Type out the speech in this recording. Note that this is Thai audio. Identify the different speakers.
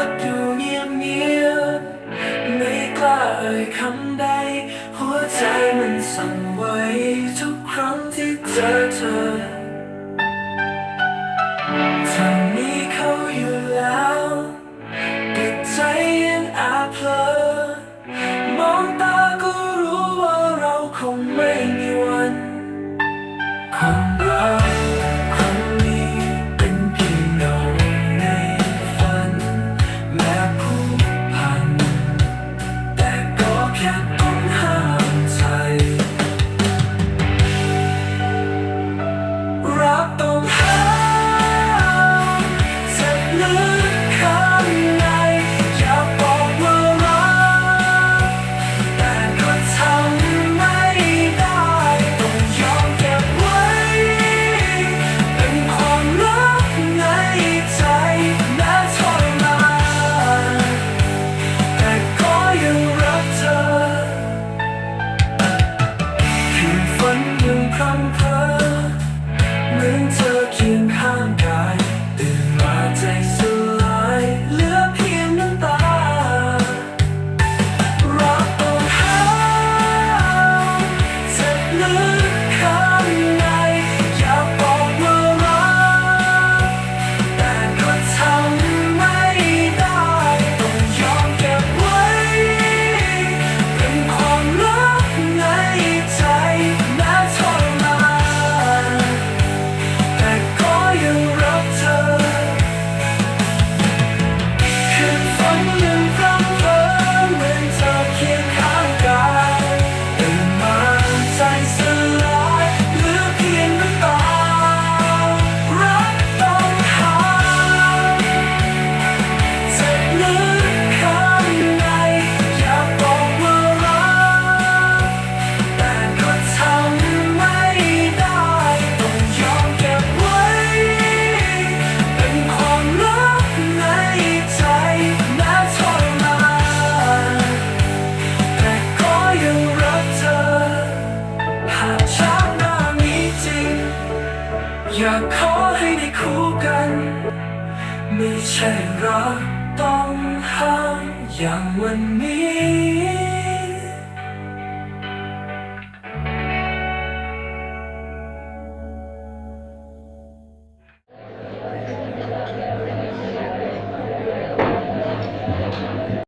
Speaker 1: ักอยู่เงียบเงียบไม่กล้าเอ่ยคำใด หัวใจมันสั่นไหวทุกครั้งที่เจอเธอางเธหมือนเธอเคียง้างกายตื่นมาใจสลายเหลือเพียงน้ำตา รักต้องาเจ็ลึกากขอให้ได้คู่กัน ไม่ใช่รักต้องห้างอย่างวันนี้